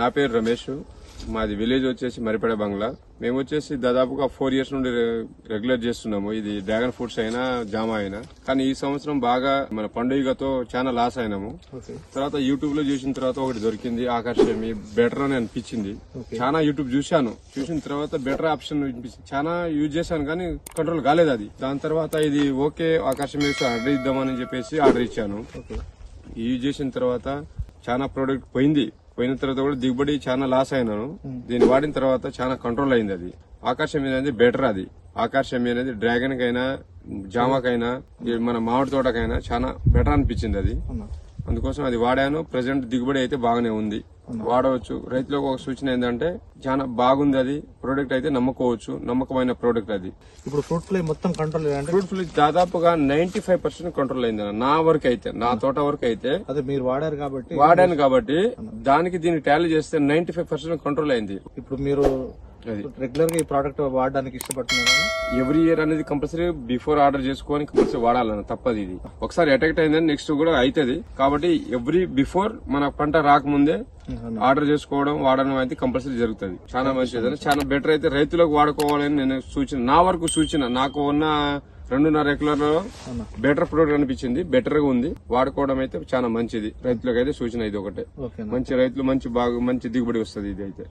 నా పేరు రమేష్. మాది విలేజ్ వచ్చేసి మరిపేడ బంగ్లా. మేము వచ్చేసి దాదాపుగా ఫోర్ ఇయర్స్ నుండి రెగ్యులర్ చేస్తున్నాము. ఇది డ్రాగన్ ఫ్రూట్స్ అయినా జామ అయినా. కానీ ఈ సంవత్సరం బాగా మన పండుగతో చాలా లాస్ అయినాము. తర్వాత యూట్యూబ్లో చూసిన తర్వాత ఒకటి దొరికింది ఆకర్షమి బెటర్ అని అనిపించింది. చాలా యూట్యూబ్ చూశాను. చూసిన తర్వాత బెటర్ ఆప్షన్ అనిపించింది. చాలా యూజ్ చేశాను కానీ కంట్రోల్ కాలేదు అది. దాని తర్వాత ఇది ఓకే ఆకర్షమి ఆర్డర్ ఇద్దామని చెప్పేసి ఆర్డర్ ఇచ్చాను. యూజ్ చేసిన తర్వాత చాలా ప్రోడక్ట్ పోయింది. పోయిన తర్వాత కూడా దిగుబడి చాలా లాస్ అయినాను. దీన్ని వాడిన తర్వాత చాలా కంట్రోల్ అయింది అది. ఆకాశం అనేది బెటర్ అది. ఆకాశం అనేది డ్రాగన్ కైనా జామకైనా మన మామిడి తోటకైనా చాలా బెటర్ అనిపించింది అది. అందుకోసం అది వాడాను. ప్రజెంట్ దిగుబడి అయితే బాగానే ఉంది. వాడవచ్చు. రైతులకు ఒక సూచన ఏంటంటే చాలా బాగుంది అది. ప్రోడక్ట్ అయితే నమ్ముకోవచ్చు. నమ్మకమైన ప్రోడక్ట్ అది. ఇప్పుడు ఫ్రూట్ ఫ్లై మొత్తం కంట్రోల్ ఫ్రూట్ ఫ్లీ దాదాపుగా నైన్టీ ఫైవ్ పర్సెంట్ కంట్రోల్ అయింది. నా వరకు అయితే నా తోట వరకు అయితే. అదే మీరు వాడారు కాబట్టి వాడాను కాబట్టి దానికి దీన్ని టాలీ చేస్తే నైన్టీ ఫైవ్ పర్సెంట్ కంట్రోల్ అయింది. ఇప్పుడు మీరు రెగ్యులర్గా ఈ ప్రోడక్ట్ వాడడానికి ఇష్టపడుతున్నారు? ఎవ్రీ ఇయర్ అనేది కంపల్సరీ బిఫోర్ ఆర్డర్ చేసుకొని కంపల్సరీ వాడాలన్న తప్పదు ఇది. ఒకసారి అటాక్ట్ అయిందని నెక్స్ట్ కూడా అవుతుంది కాబట్టి ఎవ్రీ బిఫోర్ మన పంట రాకముందే ఆర్డర్ చేసుకోవడం వాడడం అయితే కంపల్సరీ జరుగుతుంది. చాలా మంచిది చాలా బెటర్ అయితే రైతులకు వాడుకోవాలని నేను సూచన నా వరకు సూచన నాకు ఉన్న రెండున్నర ఎకరాలలో బెటర్ ప్రోడక్ట్ అనిపించింది బెటర్గా ఉంది. వాడుకోవడం అయితే చాలా మంచిది. రైతులకు అయితే సూచన ఇది ఒకటే. మంచి రైతులు మంచి బాగా మంచి దిగుబడి వస్తుంది ఇది అయితే.